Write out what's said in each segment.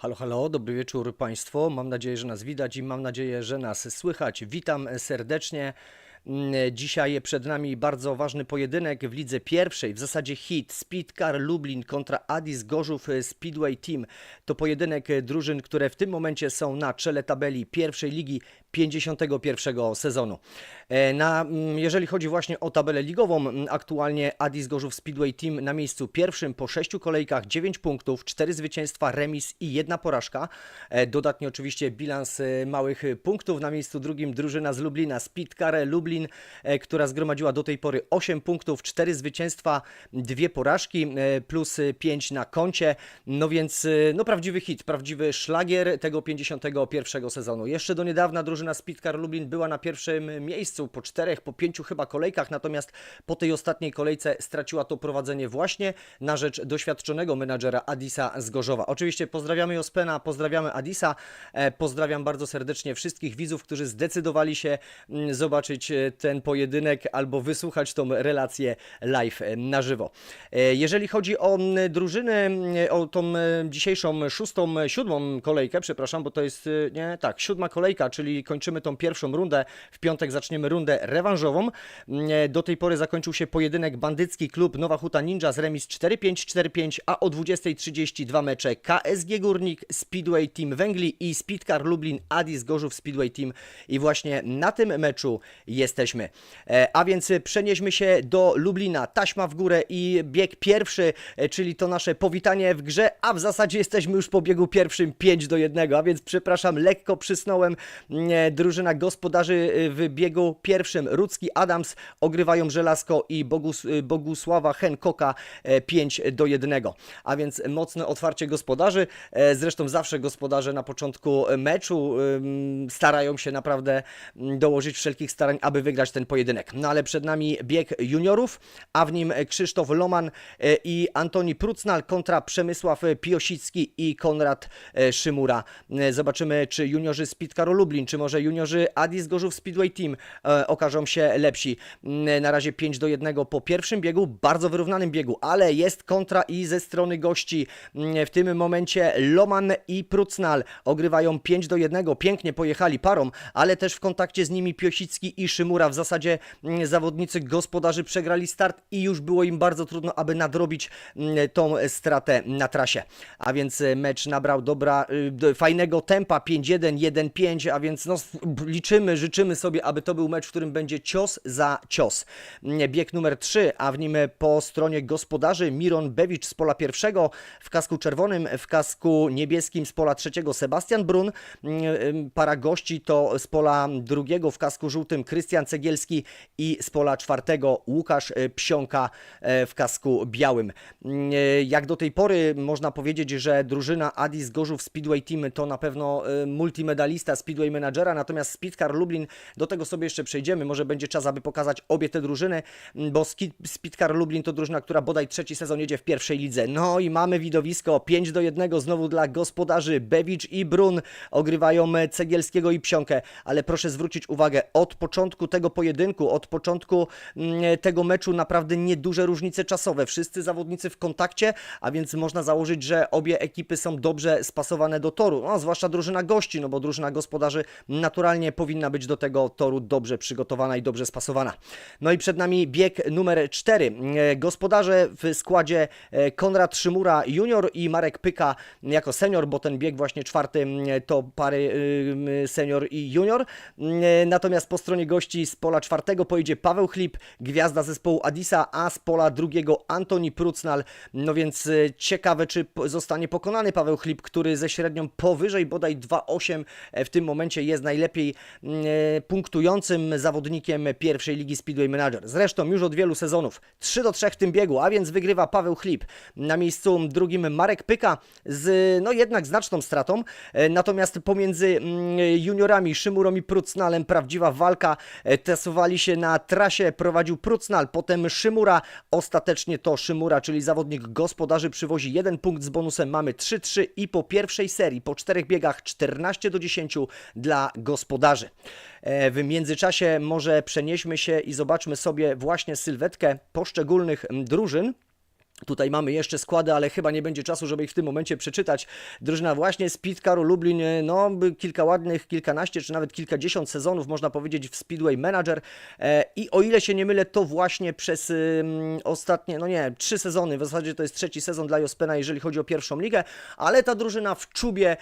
Halo, halo, dobry wieczór Państwu. Mam nadzieję, że nas widać i mam nadzieję, że nas słychać. Witam serdecznie. Mm, Dzisiaj przed nami bardzo ważny pojedynek w lidze pierwszej, w zasadzie hit Speedcar Lublin kontra Addis Gorzów Speedway Team. To pojedynek drużyn, które w tym momencie są na czele tabeli pierwszej ligi 51 sezonu. E, Na, mm, jeżeli chodzi właśnie o tabelę ligową, mm, aktualnie Addis Gorzów Speedway Team na miejscu pierwszym po sześciu kolejkach, 9 punktów, 4 zwycięstwa, remis i jedna porażka. E, Dodatnie oczywiście bilans e, małych punktów. Na miejscu drugim drużyna z Lublina, Speedcar Lublin, e, która zgromadziła do tej pory 8 punktów, 4 zwycięstwa, dwie porażki, e, plus 5 na koncie. No więc e, no prawdziwy hit, prawdziwy szlagier tego 51 sezonu. Jeszcze do niedawna drużyna Speedcar Lublin była na pierwszym miejscu po czterech, po pięciu chyba kolejkach, natomiast po tej ostatniej kolejce straciła to prowadzenie właśnie na rzecz doświadczonego menadżera Adisa z Gorzowa. Oczywiście pozdrawiamy Jospena, pozdrawiamy Adisa, e, pozdrawiam bardzo serdecznie wszystkich widzów, którzy zdecydowali się mm, zobaczyć e, ten pojedynek albo wysłuchać tą relację live e, na żywo. E, Jeżeli chodzi o drużyny, mm, o tą e, dzisiejszą szóstą, e, siódmą kolejkę, przepraszam, bo to jest, e, nie, tak, siódma kolejka, czyli kończymy tą pierwszą rundę, w piątek zaczniemy rundę rewanżową. E, Do tej pory zakończył się pojedynek bandycki klub Nowa Huta Ninja z remis 4-5, 4-5, a o 20.30 dwa mecze KSG Górnik, Speedway Team Węgli i Speedcar Lublin Addis Gorzów Speedway Team i właśnie na tym meczu jesteśmy. E, A więc przenieśmy się do Lublina, taśma w górę i bieg pierwszy, e, czyli to nasze powitanie w grze, a w zasadzie jesteśmy już po biegu pierwszym 5 do 1, a więc przepraszam, lekko przysnąłem. E, Drużyna gospodarzy w biegu pierwszym, Rudzki Adams, ogrywają Żelazko i Bogus, Bogusława Henkocka e, 5 do 1. A więc mocne otwarcie gospodarzy. Zresztą zawsze gospodarze na początku meczu starają się naprawdę dołożyć wszelkich starań, aby wygrać ten pojedynek. No ale przed nami bieg juniorów, a w nim Krzysztof Loman e, i Antoni Prucnal kontra Przemysław Piosicki i Konrad e, Szymura. E, Zobaczymy, czy juniorzy Speedcaru Lublin, czy może juniorzy Addis Gorzów Speedway Team okażą się lepsi. Na razie 5 do 1 po pierwszym biegu, bardzo wyrównanym biegu, ale jest kontra i ze strony gości. W tym momencie Loman i Prucnal ogrywają 5 do 1, pięknie pojechali parą, ale też w kontakcie z nimi Piosicki i Szymura. W zasadzie mm, zawodnicy gospodarzy przegrali start i już było im bardzo trudno, aby nadrobić mm, tą stratę na trasie. A więc e, mecz nabrał dobra, y, fajnego tempa 5-1, 1-5, a więc no, liczymy, życzymy sobie, aby to był mecz, w którym będzie cios za cios. Mm, Bieg numer 3, a w nim po stronie gospodarzy Miron Bewicz z pola pierwszego, w kasku czerwonym, w kasku niebieskim z pola trzeciego Sebastian Brun, Mm, ym, para gości to z pola drugiego w kasku żółtym Krystian Cegielski i z pola czwartego Łukasz e, Psionka e, w kasku białym. Mm, e, Jak do tej pory można powiedzieć, że drużyna Addis Gorzów Speedway Team to na pewno multimedalista Speedway Managera, natomiast Speedcar Lublin, do tego sobie jeszcze przejdziemy, może będzie czas, aby pokazać obie te drużyny, bo Speedcar Lublin to drużyna, która bodaj trzeci sezon jedzie w pierwszej lidze. No i mamy widowisko 5 do 1 znowu dla gospodarzy Bewicz i Brun ogrywają Cegielskiego i Psionkę, ale proszę zwrócić uwagę, od początku tego pojedynku, od początku mm, tego meczu naprawdę nieduże różnice czasowe. Wszyscy zawodnicy w kontakcie, a więc można założyć, że obie ekipy są dobrze spasowane do toru, no, zwłaszcza drużyna gości, no bo drużyna gospodarzy naturalnie powinna być do tego toru dobrze przygotowana i dobrze spasowana. No i przed nami bieg numer 4. Gospodarze w składzie e, Konrad Szymura junior i Marek Pyka jako senior, bo ten bieg właśnie czwarty mm, to pary senior i junior. Mm, Natomiast po stronie gości z pola czwartego pojedzie Paweł Chlip, gwiazda zespołu Adisa, a z pola drugiego Antoni Prucnal. No więc y, ciekawe, czy zostanie pokonany Paweł Chlip, który ze średnią powyżej bodaj 2,8 e, w tym momencie jest najlepiej mm, e, punktującym zawodnikiem pierwszej ligi Speedway Manager. Zresztą już od wielu sezonów 3 do 3 w tym biegu, a więc wygrywa Paweł Chlip. Na miejscu drugim Marek Pyka z no jednak znaczną stratą. E, Natomiast pomiędzy mm, juniorami Szymurą i Prucnalem prawdziwa walka. E, Tasowali się na trasie, prowadził Prucnal, potem Szymura. Ostatecznie to Szymura, czyli zawodnik gospodarzy przywozi jeden punkt z bonusem. Mamy 3-3 i po pierwszej serii, po czterech biegach 14 do 10 dla gospodarzy. E, W międzyczasie może przenieśmy się i zobaczmy sobie właśnie sylwetkę poszczególnych drużyn. Tutaj mamy jeszcze składy, ale chyba nie będzie czasu, żeby ich w tym momencie przeczytać. Drużyna właśnie Speedcaru Lublin, e, no kilka ładnych, kilkanaście czy nawet kilkadziesiąt sezonów, można powiedzieć, w Speedway Manager. E, I o ile się nie mylę, to właśnie przez ostatnie, no nie, trzy sezony, w zasadzie to jest trzeci sezon dla Jospena, jeżeli chodzi o pierwszą ligę, ale ta drużyna w czubie,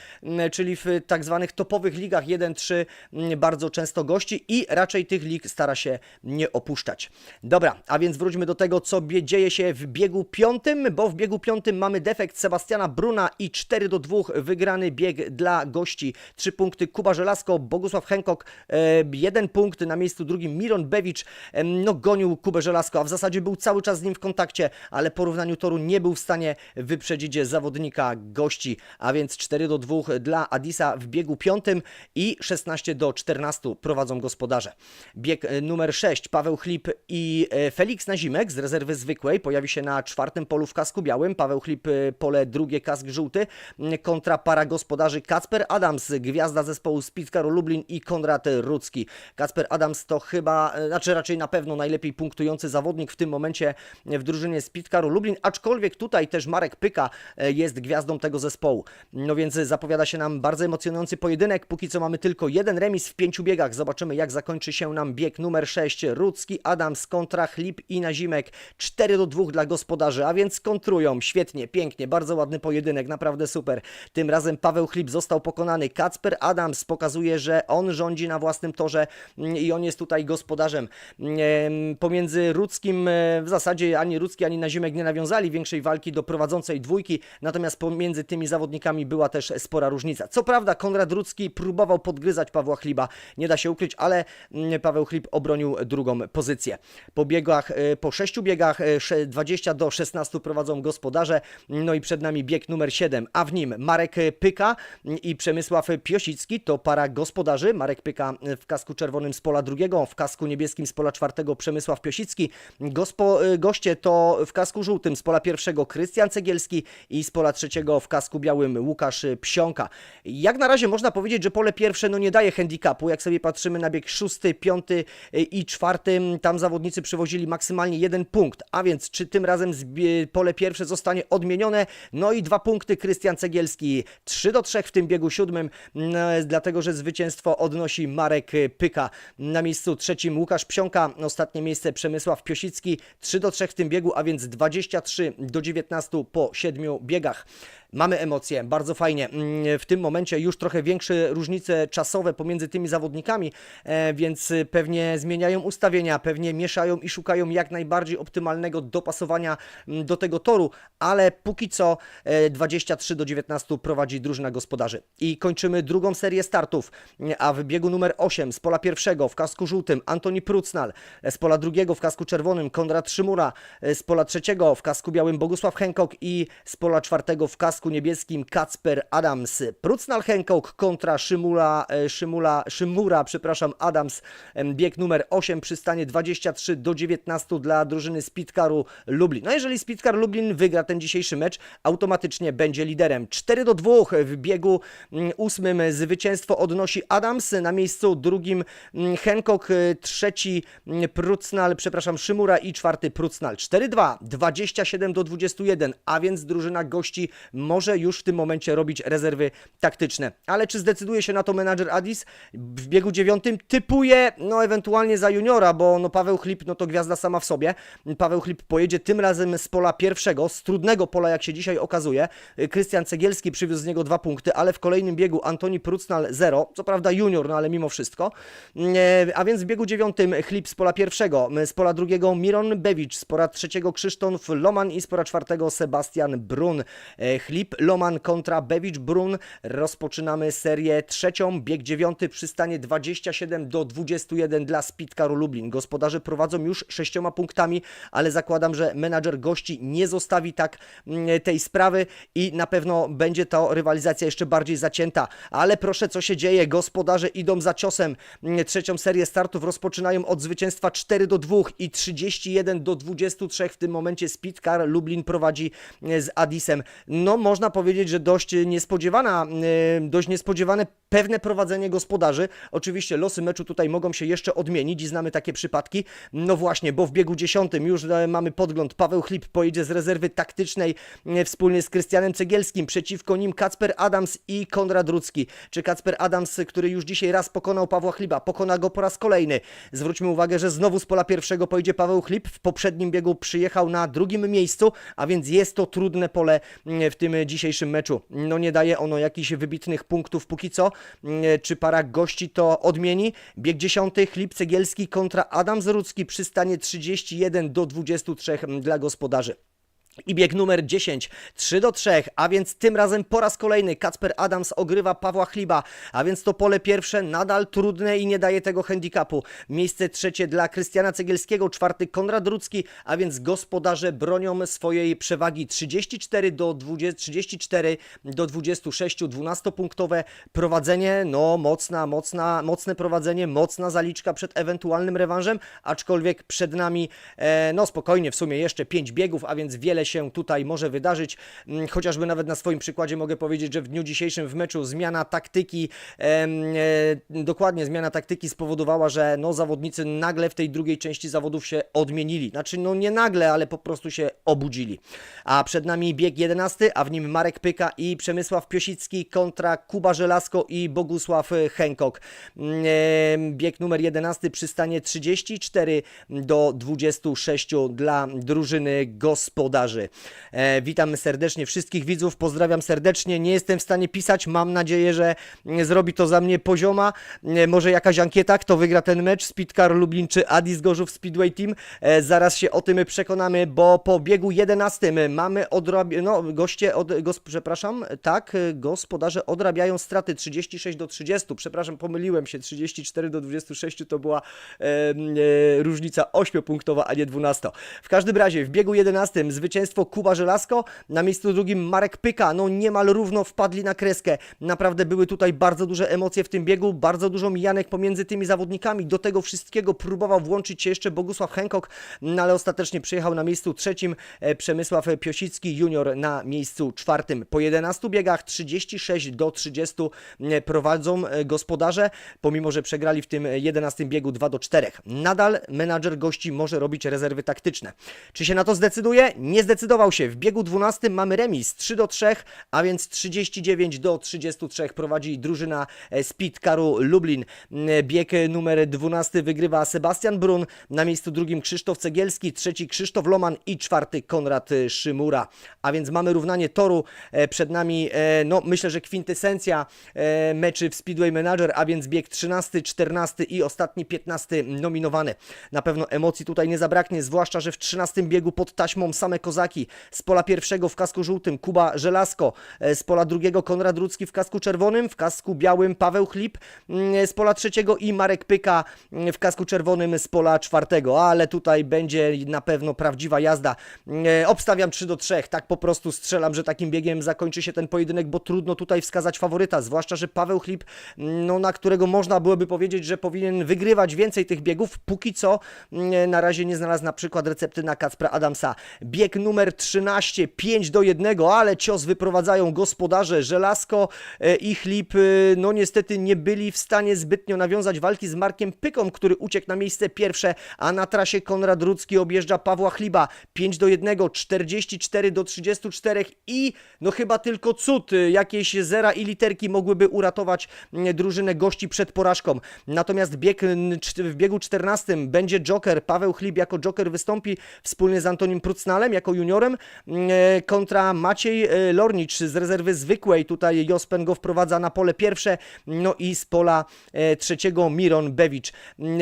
czyli w tak zwanych topowych ligach 1-3 m, bardzo często gości i raczej tych lig stara się nie opuszczać. Dobra, a więc wróćmy do tego, co dzieje się w biegu piątym, bo w biegu piątym mamy defekt Sebastiana Bruna i 4 do 2 wygrany bieg dla gości. 3 punkty Kuba Żelazko, Bogusław Henkok, e, jeden punkt na miejscu drugim Miron Bewicz, no gonił Kubę Żelazko, a w zasadzie był cały czas z nim w kontakcie, ale po porównaniu toru nie był w stanie wyprzedzić zawodnika gości, a więc 4 do 2 dla Adisa w biegu piątym i 16 do 14 prowadzą gospodarze. Bieg e, numer 6, Paweł Chlip i e, Felix Nazimek z rezerwy zwykłej pojawi się na czwartym polu w kasku białym. Paweł Chlip e, pole drugie, kask żółty m, kontra para gospodarzy Kacper Adams, gwiazda zespołu Speedcaru Lublin i Konrad Rudzki. Kacper Adams to chyba, e, znaczy raczej na pewno najlepiej punktujący zawodnik w tym momencie w drużynie Speedcaru Lublin, aczkolwiek tutaj też Marek Pyka jest gwiazdą tego zespołu. No więc zapowiada się nam bardzo emocjonujący pojedynek. Póki co mamy tylko jeden remis w pięciu biegach. Zobaczymy jak zakończy się nam bieg numer 6. Rudzki, Adams kontra Chlip i Nazimek. 4 do 2 dla gospodarzy, a więc kontrują. Świetnie, pięknie, bardzo ładny pojedynek, naprawdę super. Tym razem Paweł Chlip został pokonany. Kacper Adams pokazuje, że on rządzi na własnym torze mm, i on jest tutaj gospodarzem. Em, Pomiędzy Rudzkim e, w zasadzie ani Rudzki, ani Nazimek nie nawiązali większej walki do prowadzącej dwójki, natomiast pomiędzy tymi zawodnikami była też spora różnica. Co prawda Konrad Rudzki próbował podgryzać Pawła Chliba, nie da się ukryć, ale mm, Paweł Chlib obronił drugą pozycję. Po biegach, e, po sześciu biegach e, sze- 20 do 16 prowadzą gospodarze, no i przed nami bieg numer 7, a w nim Marek Pyka i Przemysław Piosicki, to para gospodarzy, Marek Pyka w kasku czerwonym z pola drugiego, w kasku niebieskim z pola czwartego Przemysław Piosicki, Gospo, goście to w kasku żółtym z pola pierwszego Krystian Cegielski i z pola trzeciego w kasku białym Łukasz Psionka. Jak na razie można powiedzieć, że pole pierwsze no nie daje handicapu, jak sobie patrzymy na bieg szósty, piąty i czwarty, tam zawodnicy przywozili maksymalnie jeden punkt, a więc czy tym razem zbie- pole pierwsze zostanie odmienione, no i dwa punkty Krystian Cegielski, 3 do 3 w tym biegu siódmym, mm, dlatego że zwycięstwo odnosi Marek Pyka. Na miejscu trzecim Łukasz Psionka, ostatnie miejsce Przemysław Piosicki, 3 do 3 w tym biegu, a więc 23 do 19 po 7 biegach. Mamy emocje, bardzo fajnie. Mm, W tym momencie już trochę większe różnice czasowe pomiędzy tymi zawodnikami, e, więc pewnie zmieniają ustawienia, pewnie mieszają i szukają jak najbardziej optymalnego dopasowania mm, do tego toru, ale póki co e, 23 do 19 prowadzi drużyna gospodarzy. I kończymy drugą serię startów, a w biegu numer 8 z pola pierwszego w kasku żółtym Antoni Prucnal, e, z pola drugiego w kasku czerwonym Konrad Szymura, e, z pola trzeciego w kasku białym Bogusław Henkok i z pola czwartego w kasku niebieskim Kacper Adams. Prucnal Henkok kontra Szymula, e, Szymula, Szymura, przepraszam, Adams. Bieg numer 8 przystanie 23 do 19 dla drużyny Speedcaru Lublin. No jeżeli Speedcar Lublin wygra ten dzisiejszy mecz, automatycznie będzie liderem. 4 do 2 w biegu mm, ósmym zwycięstwo odnosi Adams, na miejscu drugim mm, Henkok, y, trzeci mm, Prucnal, przepraszam, Szymura i czwarty Prucnal. 4-2, 27 do 21, a więc drużyna gości może już w tym momencie robić rezerwy taktyczne. Ale czy zdecyduje się na to menadżer Adis? W biegu dziewiątym typuje, no ewentualnie za juniora, bo no Paweł Chlip, no to gwiazda sama w sobie. Paweł Chlip pojedzie tym razem z pola pierwszego, z trudnego pola, jak się dzisiaj okazuje. Krystian Cegielski przywiózł z niego dwa punkty, ale w kolejnym biegu Antoni Prucnal 0, co prawda junior, no ale mimo wszystko. A więc w biegu dziewiątym Chlip z pola pierwszego, z pola drugiego Miron Bewicz, z pola trzeciego Krzysztof Loman i z pola czwartego Sebastian Brun. E, Chlip, Loman kontra Bewicz, Brun. Rozpoczynamy serię trzecią, bieg dziewiąty, przystanie 27 do 21 dla Speedcaru Lublin. Gospodarze prowadzą już sześcioma punktami, ale zakładam, że menadżer gości nie zostawi tak mm, tej sprawy i na pewno będzie to rywalizacja jeszcze bardziej zacięta. Ale proszę, co się dzieje? Gospodarze idą za ciosem. Mm, Trzecią serię startów rozpoczynają od zwycięstwa 4 do 2 i 31 do 23. W tym momencie Speedcar Lublin prowadzi e, z Adisem. No można powiedzieć, że dość niespodziewana, e, dość niespodziewane pewne prowadzenie gospodarzy. Oczywiście losy meczu tutaj mogą się jeszcze odmienić i znamy takie przypadki. No właśnie, bo w biegu dziesiątym już e, mamy podgląd. Paweł Chlip pojedzie z rezerwy taktycznej e, wspólnie z Krystianem Cegielskim. Przeciwko nim Kacper Adams i Konrad Rudzki. Czy Kacper Adams, który już dzisiaj raz pokonał Pawła Chliba, pokona go po raz kolejny. Zwróćmy uwagę, że znowu z pola pierwszego pojedzie Paweł Chlip. W poprzednim biegu przyjechał na drugim miejscu, a więc jest to trudne pole mm, w tym dzisiejszym meczu. No nie daje ono jakichś wybitnych punktów póki co. Mm, Czy para gości to odmieni? Bieg dziesiąty, Chlip Cegielski kontra Adam Zrucki przy stanie 31 do 23 dla gospodarzy. I bieg numer 10, 3 do 3, a więc tym razem po raz kolejny Kacper Adams ogrywa Pawła Chliba, a więc to pole pierwsze nadal trudne i nie daje tego handicapu. Miejsce trzecie dla Krystiana Cegielskiego, czwarty Konrad Rudzki, a więc gospodarze bronią swojej przewagi 34 do 20, 34 do 26, 12-punktowe prowadzenie, no mocna, mocna, mocne prowadzenie, mocna zaliczka przed ewentualnym rewanżem, aczkolwiek przed nami, e, no spokojnie, w sumie jeszcze 5 biegów, a więc wiele się tutaj może wydarzyć. Mm, Chociażby nawet na swoim przykładzie mogę powiedzieć, że w dniu dzisiejszym w meczu zmiana taktyki, e, dokładnie zmiana taktyki spowodowała, że no zawodnicy nagle w tej drugiej części zawodów się odmienili. Znaczy no nie nagle, ale po prostu się obudzili. A przed nami bieg 11, a w nim Marek Pyka i Przemysław Piosicki kontra Kuba Żelazko i Bogusław Henkok. Mm, e, Bieg numer 11 przystanie 34 do 26 dla drużyny gospodarzy. E, witam serdecznie wszystkich widzów, pozdrawiam serdecznie. Nie jestem w stanie pisać, mam nadzieję, że mm, zrobi to za mnie pozioma. E, może jakaś ankieta, kto wygra ten mecz, Speedcar Lublin czy Adis Gorzów Speedway Team. E, zaraz się o tym przekonamy, bo po biegu 11 mamy odrab... no goście, od... Przepraszam, tak, gospodarze odrabiają straty 36 do 30, przepraszam, pomyliłem się, 34 do 26 to była e, e, różnica 8-punktowa, a nie 12. W każdym razie w biegu 11 zwycięstwo Kuba Żelazko, na miejscu drugim Marek Pyka, no niemal równo wpadli na kreskę. Naprawdę były tutaj bardzo duże emocje w tym biegu, bardzo dużo mijanek pomiędzy tymi zawodnikami. Do tego wszystkiego próbował włączyć się jeszcze Bogusław Henkok, no ale ostatecznie przyjechał na miejscu trzecim e, Przemysław Piosicki junior na miejscu czwartym. Po 11 biegach 36 do 30 e, prowadzą e, gospodarze, pomimo że przegrali w tym 11 biegu 2 do 4. Nadal menadżer gości może robić rezerwy taktyczne. Czy się na to zdecyduje? Nie zdecydował się. W biegu 12 mamy remis 3 do 3, a więc 39 do 33 prowadzi drużyna e, Speedcaru Lublin. Mm, Bieg e, numer 12 wygrywa Sebastian Brun, na miejscu drugim Krzysztof Cegielski, trzeci Krzysztof Loman i czwarty Konrad e, Szymura. A więc mamy równanie toru, e, przed nami e, no myślę, że kwintesencja e, meczy w Speedway Manager, a więc bieg 13, 14 i ostatni 15 nominowany. Na pewno emocji tutaj nie zabraknie, zwłaszcza, że w 13 biegu pod taśmą same kozaki. Z pola pierwszego w kasku żółtym Kuba Żelazko, e, z pola drugiego Konrad Rudzki w kasku czerwonym, w kasku białym Paweł Chlip, mm, z pola trzeciego i Marek Pyka mm, w kasku czerwonym z pola czwartego, ale tutaj będzie na pewno prawdziwa jazda. E, Obstawiam 3 do 3, tak po prostu strzelam, że takim biegiem zakończy się ten pojedynek, bo trudno tutaj wskazać faworyta, zwłaszcza, że Paweł Chlip, mm, no, na którego można byłoby powiedzieć, że powinien wygrywać więcej tych biegów, póki co mm, na razie nie znalazł na przykład recepty na Kacpra Adamsa. Bieg numer 13, 5 do 1, ale cios wyprowadzają gospodarze Żelazko e, i Chlip, e, no niestety nie byli w stanie zbytnio nawiązać walki z Markiem Pyką, który uciekł na miejsce pierwsze, a na trasie Konrad Rudzki objeżdża Pawła Chliba 5 do 1, 44 do 34 i no chyba tylko cud, e, jakieś zera i literki mogłyby uratować drużynę gości przed porażką. Natomiast bieg, w biegu 14 będzie Joker, Paweł Chlib jako Joker wystąpi wspólnie z Antonim Prucnalem jako juniorem mm, e, kontra Maciej e, Lornicz z rezerwy zwykłej. Tutaj Jospen go wprowadza na pole pierwsze, no i z pola e, trzeciego Miron Bewicz. Mm,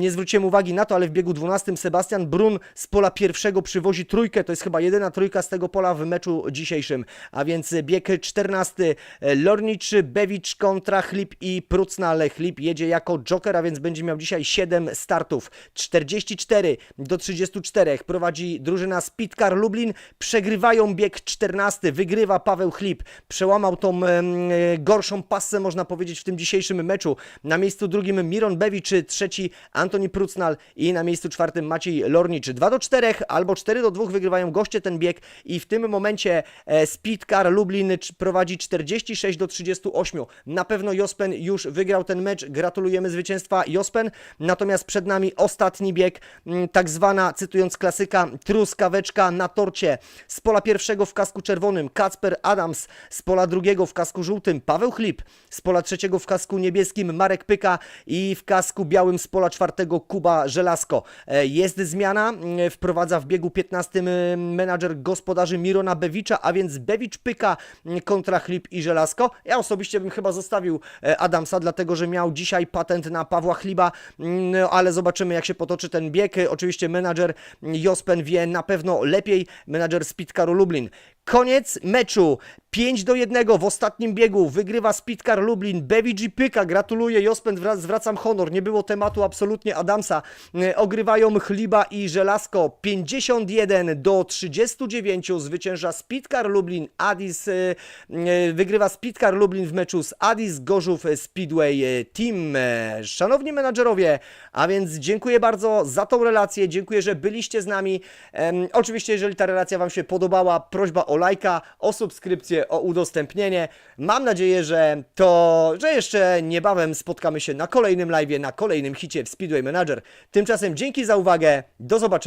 Nie zwróciłem uwagi na to, ale w biegu 12 Sebastian Brun z pola pierwszego przywozi trójkę. To jest chyba jedyna trójka z tego pola w meczu dzisiejszym. A więc bieg 14 e, Lornicz, Bewicz kontra Chlip i Prucnal. Chlip jedzie jako Joker, a więc będzie miał dzisiaj 7 startów. 44 do 34 prowadzi drużyna Speedcar Speedcar Lublin przegrywają bieg 14, wygrywa Paweł Chlip, przełamał tą e, gorszą passę, można powiedzieć, w tym dzisiejszym meczu. Na miejscu drugim Miron Bewicz, trzeci Antoni Prucnal i na miejscu czwartym Maciej Lornicz. 2 do 4 albo 4 do 2 wygrywają goście ten bieg i w tym momencie e, Speedcar Lublin prowadzi 46 do 38. Na pewno Jospen już wygrał ten mecz. Gratulujemy zwycięstwa Jospen. Natomiast przed nami ostatni bieg, tak zwana, cytując klasyka, truskaweczka na torcie. Z pola pierwszego w kasku czerwonym Kacper Adams, z pola drugiego w kasku żółtym Paweł Chlip, z pola trzeciego w kasku niebieskim Marek Pyka i w kasku białym z pola czwartego Kuba Żelazko. E, Jest zmiana, m, wprowadza w biegu 15 m, menadżer gospodarzy Mirona Bewicza, a więc Bewicz Pyka kontra Chlip i Żelazko. Ja osobiście bym chyba zostawił e, Adamsa, dlatego że miał dzisiaj patent na Pawła Chliba, mm, no, ale zobaczymy jak się potoczy ten bieg. E, Oczywiście menadżer Jospen wie na pewno lepiej, menadżer Speedcaru Lublin. Koniec meczu. 5 do 1 w ostatnim biegu. Wygrywa Speedcar Lublin. Bewicz i Pyka. Gratuluję Jospen, wra- zwracam honor. Nie było tematu absolutnie Adamsa. E, Ogrywają Chliba i Żelazko. 51 do 39 zwycięża Speedcar Lublin. Adis e, e, wygrywa Speedcar Lublin w meczu z Adis Gorzów Speedway Team. Szanowni menadżerowie, a więc dziękuję bardzo za tą relację. Dziękuję, że byliście z nami. Oczywiście, jeżeli ta relacja Wam się podobała, prośba o lajka, o subskrypcję, o udostępnienie. Mam nadzieję, że to, że jeszcze niebawem spotkamy się na kolejnym live, na kolejnym hicie w Speedway Manager. Tymczasem dzięki za uwagę. Do zobaczenia.